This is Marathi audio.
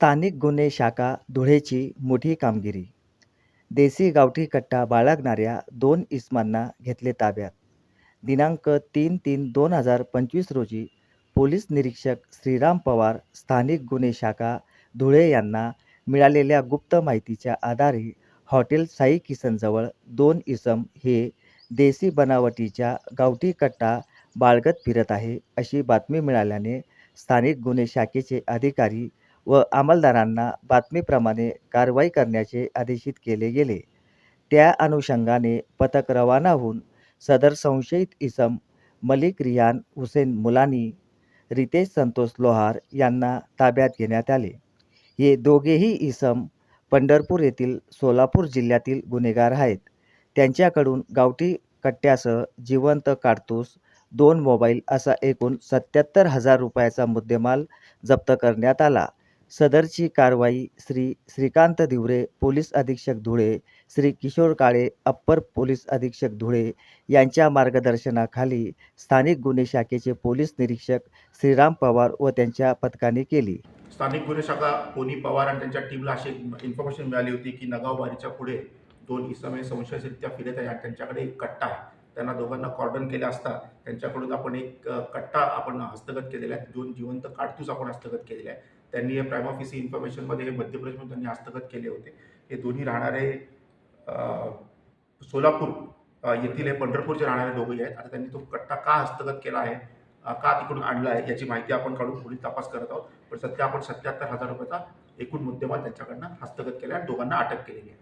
स्थानिक गुन्हे शाखा धुळेची मोठी कामगिरी. देसी गावठी कट्टा बाळगणाऱ्या दोन इसमांना घेतले ताब्यात. दिनांक तीन तीन दोन हजार पंचवीस रोजी पोलीस निरीक्षक श्रीराम पवार स्थानिक गुन्हे शाखा धुळे यांना मिळालेल्या गुप्त माहितीच्या आधारे हॉटेल साई किसनजवळ दोन इसम हे देसी बनावटीच्या गावठी कट्टा बाळगत फिरत आहे अशी बातमी मिळाल्याने स्थानिक गुन्हे शाखेचे अधिकारी व अंमलदारांना बातमीप्रमाणे कारवाई करण्याचे आदेशित केले गेले. त्या अनुषंगाने पथक रवाना होऊन सदर संशयित इसम मलिक रियान हुसेन मुलानी रितेश संतोष लोहार यांना ताब्यात घेण्यात आले. हे दोघेही इसम पंढरपूर येथील सोलापूर जिल्ह्यातील गुन्हेगार आहेत. त्यांच्याकडून गावठी कट्ट्यासह जिवंत काडतूस दोन मोबाईल असा एकूण सत्याहत्तर हजार रुपयाचा मुद्देमाल जप्त करण्यात आला. सदरची कारवाई श्री श्रीकांत दिवरे पोलीस अधीक्षक धुळे श्री किशोर काळे अप्पर पोलीस अधीक्षक धुळे यांच्या मार्गदर्शनाखाली स्थानिक गुन्हे शाखेचे पोलीस निरीक्षक श्रीराम पवार व त्यांच्या पथकाने केली. स्थानिक गुन्हे शाखा पोनी पवार आणि त्यांच्या टीमला अशी इन्फॉर्मेशन मिळाली होती की नगावबारीच्या पुढे दोन इसमे संशयरित्या फिरत आहे आणि त्यांच्याकडे एक कट्टा आहे. त्यांना दोघांना कॉर्डन केले असता त्यांच्याकडून आपण एक कट्टा आपण हस्तगत केलेला आहे. दोन जिवंत काडतूस आपण हस्तगत केलेला आहे. त्यांनी हे प्राईम ऑफिसी इन्फॉर्मेशनमध्ये हे मध्य प्रदेशमधून त्यांनी हस्तगत केले होते. हे दोन्ही राहणारे सोलापूर येथील हे पंढरपूरचे राहणारे दोघे आहेत. आता त्यांनी तो कट्टा का हस्तगत केला आहे का तिकडून आणला आहे याची माहिती आपण काढून पुढील तपास करत आहोत. पण सध्या आपण सत्याहत्तर हजार रुपयाचा एकूण मुद्देमाल त्यांच्याकडनं हस्तगत केला आणि दोघांना अटक केलेली आहे.